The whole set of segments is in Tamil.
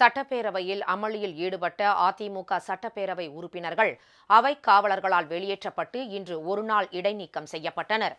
சட்டப்பேரவையில் அமளியில் ஈடுபட்ட அதிமுக சட்டப்பேரவை உறுப்பினர்கள் அவை காவலர்களால் வெளியேற்றப்பட்டு இன்று ஒருநாள் இடைநீக்கம் செய்யப்பட்டனர்.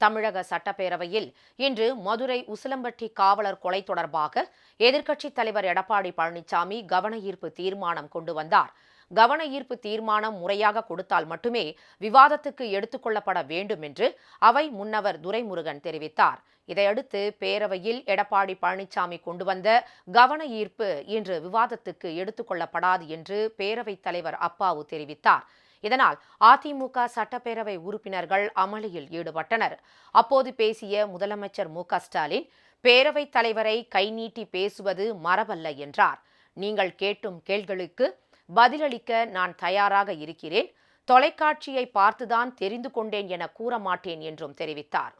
தமிழக சட்டப்பேரவையில் இன்று மதுரை உசிலம்பட்டி காவலர் கொலை தொடர்பாக எதிர்க்கட்சித் தலைவர் எடப்பாடி பழனிசாமி கவன ஈர்ப்பு தீர்மானம் கொண்டு வந்தார். கவன ஈர்ப்பு தீர்மானம் முறையாக கொடுத்தால் மட்டுமே விவாதத்துக்கு எடுத்துக்கொள்ளப்பட வேண்டும் என்று அவை முன்னவர் துரைமுருகன் தெரிவித்தார். இதையடுத்து பேரவையில் எடப்பாடி பழனிசாமி கொண்டு வந்த கவன ஈர்ப்பு இன்று விவாதத்துக்கு எடுத்துக்கொள்ளப்படாது என்று பேரவைத் தலைவர் அப்பாவு தெரிவித்தார். இதனால் அதிமுக சட்டப்பேரவை உறுப்பினர்கள் அமளியில் ஈடுபட்டனர். அப்போது பேசிய முதலமைச்சர் மு ஸ்டாலின் பேரவைத் தலைவரை கை நீட்டி பேசுவது மரபல்ல என்றார். நீங்கள் கேட்டும் கேள்களுக்கு பதிலளிக்க நான் தயாராக இருக்கிறேன். தொலைக்காட்சியை பார்த்துதான் தெரிந்து கொண்டேன் என கூற மாட்டேன் என்றும் தெரிவித்தார்.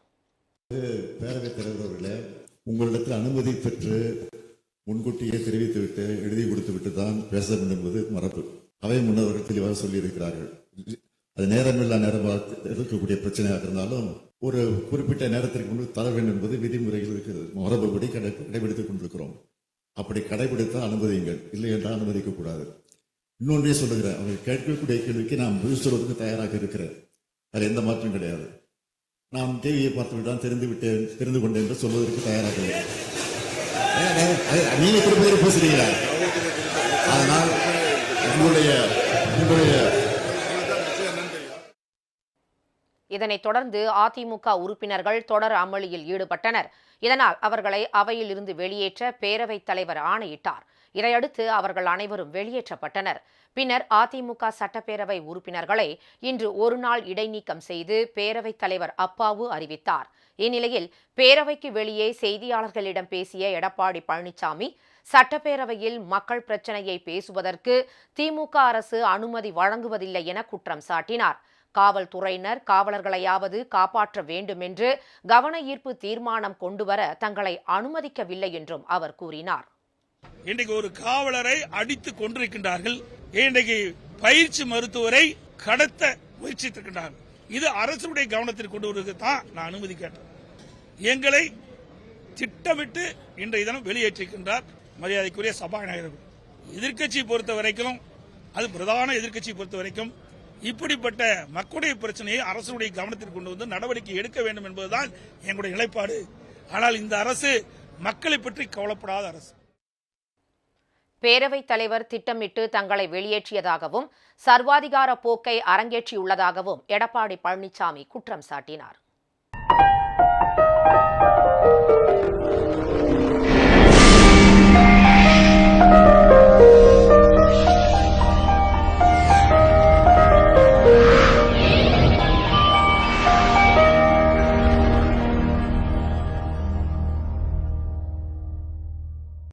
பேரவைத் தலைவர் உங்களிடத்தில் அனுமதி பெற்று முன்கூட்டியே தெரிவித்துவிட்டு எழுதி கொடுத்துவிட்டு தான் பேச வேண்டும் என்பது மரபு. அவை முன்னவர்கள் தெளிவாக சொல்லியிருக்கிறார்கள். அது நேரமில்லா நேரமாக இருக்கக்கூடிய பிரச்சனையாக இருந்தாலும் ஒரு குறிப்பிட்ட நேரத்திற்கு முன்பு தர வேண்டும் என்பது விதிமுறைகள் இருக்கிறது. மரபுபடி கடை கடைபிடித்துக் கொண்டிருக்கிறோம். அப்படி கடைபிடித்தால் அனுமதியுங்கள். இல்லை என்றால் அனுமதிக்கக்கூடாது இன்னொன்றே சொல்லுகிறேன். அவர்கள் கேட்கக்கூடிய கேள்விக்கு நான் பதில் சொல்வதற்கு தயாராக இருக்கிறேன். அது எந்த மாற்றம் கிடையாது. நான் டிவியை பார்த்து தான் தெரிந்து விட்டேன் தெரிந்து கொண்டேன் என்று சொல்வதற்கு தயாராக இல்லை. நீங்க திரும்ப பேசுறீங்களா? அதனால் உங்களுடைய உங்களுடைய இதனைத் தொடர்ந்து அதிமுக உறுப்பினர்கள் தொடர் அமளியில் ஈடுபட்டனர். இதனால் அவர்களை அவையில் இருந்து வெளியேற்ற பேரவைத் தலைவர் ஆணையிட்டார். இதையடுத்து அவர்கள் அனைவரும் வெளியேற்றப்பட்டனர். பின்னர் அதிமுக சட்டப்பேரவை உறுப்பினர்களை இன்று ஒருநாள் இடைநீக்கம் செய்து பேரவைத் தலைவர் அப்பாவு அறிவித்தார். இந்நிலையில் பேரவைக்கு வெளியே செய்தியாளர்களிடம் பேசிய எடப்பாடி பழனிசாமி சட்டப்பேரவையில் மக்கள் பிரச்சனையை பேசுவதற்கு திமுக அரசு அனுமதி வழங்குவதில்லை என குற்றம் சாட்டினார். காவல்துறையினர் காவலர்களையாவது காப்பாற்ற வேண்டும் என்று கவன ஈர்ப்பு தீர்மானம் கொண்டுவர தங்களை அனுமதிக்கவில்லை என்றும் அவர் கூறினார். இன்றைக்கு ஒரு காவலரை அடித்து கொண்டிருக்கின்றார்கள் இன்றைக்கு பயிற்சி மருத்துவரை கடத்த முயற்சித்திருக்கின்றார்கள். இது அரசுடைய கவனத்திற்கு கொண்டு வருவதற்கு தான் நான் அனுமதி கேட்டேன் எங்களை திட்டமிட்டு இன்றைய தினம் வெளியேற்றிருக்கின்றார் மரியாதைக்குரிய சபாநாயகர் எதிர்கட்சி பொறுத்த வரைக்கும் அது பிரதான எதிர்கட்சி பொறுத்த வரைக்கும் இப்படிப்பட்ட மக்களுடைய பிரச்சனையை அரசுடைய கவனத்திற்கு கொண்டு வந்து நடவடிக்கை எடுக்க வேண்டும் என்பதுதான் எங்களுடைய நிலைப்பாடு. ஆனால் இந்த அரசு மக்களை பற்றி கவலைப்படாத அரசு. பேரவைத் தலைவர் திட்டமிட்டு தங்களை வெளியேற்றியதாகவும் சர்வாதிகார போக்கை அரங்கேற்றியுள்ளதாகவும் எடப்பாடி பழனிசாமி குற்றம் சாட்டினார்.